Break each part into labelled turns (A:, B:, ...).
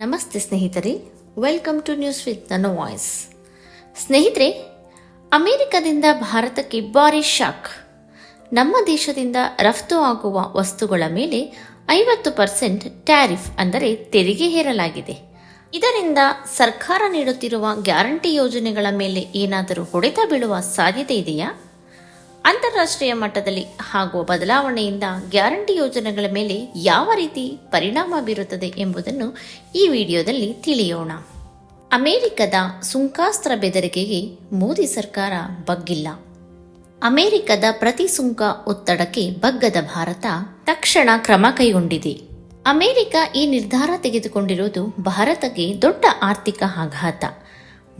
A: ನಮಸ್ತೆ ಸ್ನೇಹಿತರೆ welcome to news with ನನ್ನ ವಾಯ್ಸ್ ಸ್ನೇಹಿತರೆ, ಅಮೆರಿಕದಿಂದ ಭಾರತಕ್ಕೆ ಭಾರಿ ಶಾಕ್. ನಮ್ಮ ದೇಶದಿಂದ ರಫ್ತು ಆಗುವ ವಸ್ತುಗಳ ಮೇಲೆ ಐವತ್ತು ಪರ್ಸೆಂಟ್ ಟ್ಯಾರಿಫ್ ಅಂದರೆ ತೆರಿಗೆ ಹೇರಲಾಗಿದೆ. ಇದರಿಂದ ಸರ್ಕಾರ ನೀಡುತ್ತಿರುವ ಗ್ಯಾರಂಟಿ ಯೋಜನೆಗಳ ಮೇಲೆ ಏನಾದರೂ ಹೊಡೆತ ಬೀಳುವ ಸಾಧ್ಯತೆ ಇದೆಯಾ? ಅಂತಾರಾಷ್ಟ್ರೀಯ ಮಟ್ಟದಲ್ಲಿ ಆಗುವ ಬದಲಾವಣೆಯಿಂದ ಗ್ಯಾರಂಟಿ ಯೋಜನೆಗಳ ಮೇಲೆ ಯಾವ ರೀತಿ ಪರಿಣಾಮ ಬೀರುತ್ತದೆ ಎಂಬುದನ್ನು ಈ ವಿಡಿಯೋದಲ್ಲಿ ತಿಳಿಯೋಣ. ಅಮೆರಿಕದ ಸುಂಕಾಸ್ತ್ರ ಬೆದರಿಕೆಗೆ ಮೋದಿ ಸರ್ಕಾರ ಬಗ್ಗಿಲ್ಲ. ಅಮೆರಿಕದ ಪ್ರತಿ ಸುಂಕ ಒತ್ತಡಕ್ಕೆ ಬಗ್ಗದ ಭಾರತ ತಕ್ಷಣ ಕ್ರಮ ಕೈಗೊಂಡಿದೆ. ಅಮೆರಿಕ ಈ ನಿರ್ಧಾರ ತೆಗೆದುಕೊಂಡಿರುವುದು ಭಾರತಕ್ಕೆ ದೊಡ್ಡ ಆರ್ಥಿಕ ಆಘಾತ.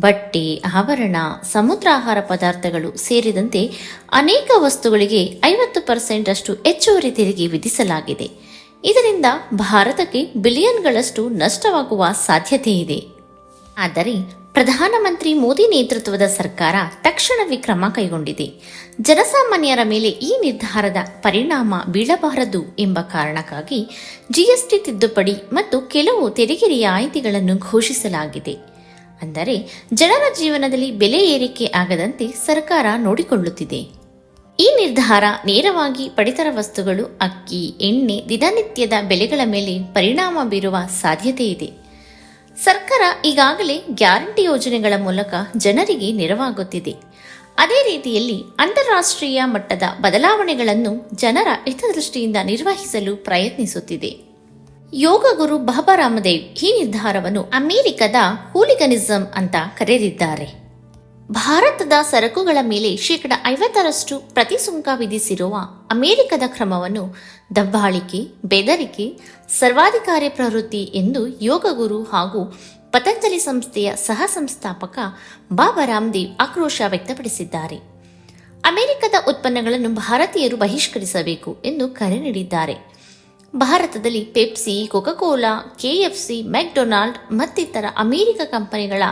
A: ಬಟ್ಟೆ ಆಭರಣ ಸಮುದ್ರ ಆಹಾರ ಪದಾರ್ಥಗಳು ಸೇರಿದಂತೆ ಅನೇಕ ವಸ್ತುಗಳಿಗೆ ಐವತ್ತು ಪರ್ಸೆಂಟ್ ಅಷ್ಟು ಹೆಚ್ಚುವರಿ ತೆರಿಗೆ ವಿಧಿಸಲಾಗಿದೆ. ಇದರಿಂದ ಭಾರತಕ್ಕೆ ಬಿಲಿಯನ್ಗಳಷ್ಟು ನಷ್ಟವಾಗುವ ಸಾಧ್ಯತೆ ಇದೆ. ಆದರೆ ಪ್ರಧಾನಮಂತ್ರಿ ಮೋದಿ ನೇತೃತ್ವದ ಸರ್ಕಾರ ತಕ್ಷಣವೇ ಕ್ರಮ ಕೈಗೊಂಡಿದೆ. ಜನಸಾಮಾನ್ಯರ ಮೇಲೆ ಈ ನಿರ್ಧಾರದ ಪರಿಣಾಮ ಬೀಳಬಾರದು ಎಂಬ ಕಾರಣಕ್ಕಾಗಿ ಜಿಎಸ್ಟಿ ತಿದ್ದುಪಡಿ ಮತ್ತು ಕೆಲವು ತೆರಿಗೆ ರಿಯಾಯಿತಿಗಳನ್ನು ಘೋಷಿಸಲಾಗಿದೆ. ಅಂದರೆ ಜನರ ಜೀವನದಲ್ಲಿ ಬೆಲೆ ಏರಿಕೆ ಆಗದಂತೆ ಸರ್ಕಾರ ನೋಡಿಕೊಳ್ಳುತ್ತಿದೆ. ಈ ನಿರ್ಧಾರ ನೇರವಾಗಿ ಪಡಿತರ ವಸ್ತುಗಳು, ಅಕ್ಕಿ, ಎಣ್ಣೆ, ದಿನನಿತ್ಯದ ಬೆಲೆಗಳ ಮೇಲೆ ಪರಿಣಾಮ ಬೀರುವ ಸಾಧ್ಯತೆ ಇದೆ. ಸರ್ಕಾರ ಈಗಾಗಲೇ ಗ್ಯಾರಂಟಿ ಯೋಜನೆಗಳ ಮೂಲಕ ಜನರಿಗೆ ನೆರವಾಗುತ್ತಿದೆ. ಅದೇ ರೀತಿಯಲ್ಲಿ ಅಂತಾರಾಷ್ಟ್ರೀಯ ಮಟ್ಟದ ಬದಲಾವಣೆಗಳನ್ನು ಜನರ ಹಿತದೃಷ್ಟಿಯಿಂದ ನಿರ್ವಹಿಸಲು ಪ್ರಯತ್ನಿಸುತ್ತಿದೆ. ಯೋಗ ಗುರು ಬಾಬಾ ರಾಮದೇವ್ ಈ ನಿರ್ಧಾರವನ್ನು ಅಮೆರಿಕದ ಹೂಲಿಗನಿಸಂ ಅಂತ ಕರೆದಿದ್ದಾರೆ. ಭಾರತದ ಸರಕುಗಳ ಮೇಲೆ ಶೇಕಡ ಐವತ್ತರಷ್ಟು ಪ್ರತಿಸುಂಕ ವಿಧಿಸಿರುವ ಅಮೆರಿಕದ ಕ್ರಮವನ್ನು ದಬ್ಬಾಳಿಕೆ, ಬೆದರಿಕೆ, ಸರ್ವಾಧಿಕಾರಿ ಪ್ರವೃತ್ತಿ ಎಂದು ಯೋಗ ಗುರು ಹಾಗೂ ಪತಂಜಲಿ ಸಂಸ್ಥೆಯ ಸಹ ಸಂಸ್ಥಾಪಕ ಬಾಬಾ ರಾಮದೇವ್ ಆಕ್ರೋಶ ವ್ಯಕ್ತಪಡಿಸಿದ್ದಾರೆ. ಅಮೆರಿಕದ ಉತ್ಪನ್ನಗಳನ್ನು ಭಾರತೀಯರು ಬಹಿಷ್ಕರಿಸಬೇಕು ಎಂದು ಕರೆ ನೀಡಿದ್ದಾರೆ. ಭಾರತದಲ್ಲಿ Pepsi, Coca Cola KFC McDonald ಮತ್ತಿತರ ಅಮೆರಿಕ ಕಂಪನಿಗಳ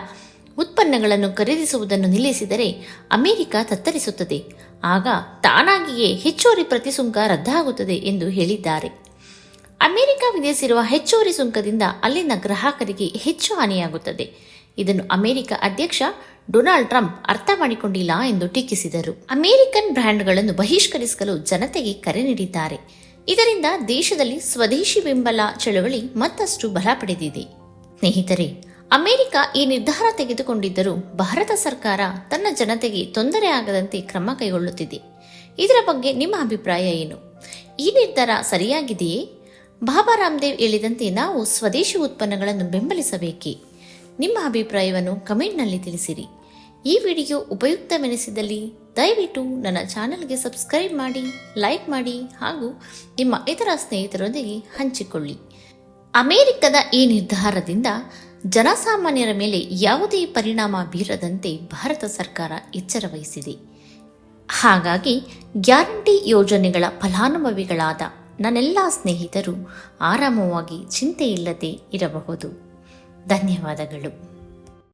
A: ಉತ್ಪನ್ನಗಳನ್ನು ಖರೀದಿಸುವುದನ್ನು ನಿಲ್ಲಿಸಿದರೆ ಅಮೆರಿಕ ತತ್ತರಿಸುತ್ತದೆ. ಆಗ ತಾನಾಗಿಯೇ ಹೆಚ್ಚುವರಿ ಪ್ರತಿ ಸುಂಕ ರದ್ದಾಗುತ್ತದೆ ಎಂದು ಹೇಳಿದ್ದಾರೆ. ಅಮೆರಿಕ ವಿಧಿಸಿರುವ ಹೆಚ್ಚುವರಿ ಸುಂಕದಿಂದ ಅಲ್ಲಿನ ಗ್ರಾಹಕರಿಗೆ ಹೆಚ್ಚು ಹಾನಿಯಾಗುತ್ತದೆ. ಇದನ್ನು ಅಮೆರಿಕ ಅಧ್ಯಕ್ಷ ಡೊನಾಲ್ಡ್ ಟ್ರಂಪ್ ಅರ್ಥ ಮಾಡಿಕೊಂಡಿಲ್ಲ ಎಂದು ಟೀಕಿಸಿದರು. ಅಮೆರಿಕನ್ ಬ್ರ್ಯಾಂಡ್ಗಳನ್ನು ಬಹಿಷ್ಕರಿಸಲು ಜನತೆಗೆ ಕರೆ ನೀಡಿದ್ದಾರೆ. ಇದರಿಂದ ದೇಶದಲ್ಲಿ ಸ್ವದೇಶಿ ಬೆಂಬಲ ಚಳವಳಿ ಮತ್ತಷ್ಟು ಬಲ ಪಡೆದಿದೆ. ಸ್ನೇಹಿತರೆ, ಅಮೆರಿಕ ಈ ನಿರ್ಧಾರ ತೆಗೆದುಕೊಂಡಿದ್ದರೂ ಭಾರತ ಸರ್ಕಾರ ತನ್ನ ಜನತೆಗೆ ತೊಂದರೆ ಆಗದಂತೆ ಕ್ರಮ ಕೈಗೊಳ್ಳುತ್ತಿದೆ. ಇದರ ಬಗ್ಗೆ ನಿಮ್ಮ ಅಭಿಪ್ರಾಯ ಏನು? ಈ ನಿರ್ಧಾರ ಸರಿಯಾಗಿದೆಯೇ? ಬಾಬಾ ರಾಮದೇವ್ ಹೇಳಿದಂತೆ ನಾವು ಸ್ವದೇಶಿ ಉತ್ಪನ್ನಗಳನ್ನು ಬೆಂಬಲಿಸಬೇಕೆ? ನಿಮ್ಮ ಅಭಿಪ್ರಾಯವನ್ನು ಕಮೆಂಟ್ನಲ್ಲಿ ತಿಳಿಸಿರಿ. ಈ ವಿಡಿಯೋ ಉಪಯುಕ್ತವೆನಿಸಿದಲ್ಲಿ ದಯವಿಟ್ಟು ನನ್ನ ಚಾನಲ್ಗೆ ಸಬ್ಸ್ಕ್ರೈಬ್ ಮಾಡಿ, ಲೈಕ್ ಮಾಡಿ ಹಾಗೂ ನಿಮ್ಮ ಇತರ ಸ್ನೇಹಿತರೊಂದಿಗೆ ಹಂಚಿಕೊಳ್ಳಿ. ಅಮೆರಿಕದ ಈ ನಿರ್ಧಾರದಿಂದ ಜನಸಾಮಾನ್ಯರ ಮೇಲೆ ಯಾವುದೇ ಪರಿಣಾಮ ಬೀರದಂತೆ ಭಾರತ ಸರ್ಕಾರ ಎಚ್ಚರ ವಹಿಸಿದೆ ಹಾಗಾಗಿ ಗ್ಯಾರಂಟಿ ಯೋಜನೆಗಳ ಫಲಾನುಭವಿಗಳಾದ ನನ್ನೆಲ್ಲ ಸ್ನೇಹಿತರು ಆರಾಮವಾಗಿ ಚಿಂತೆಯಿಲ್ಲದೆ ಇರಬಹುದು. ಧನ್ಯವಾದಗಳು.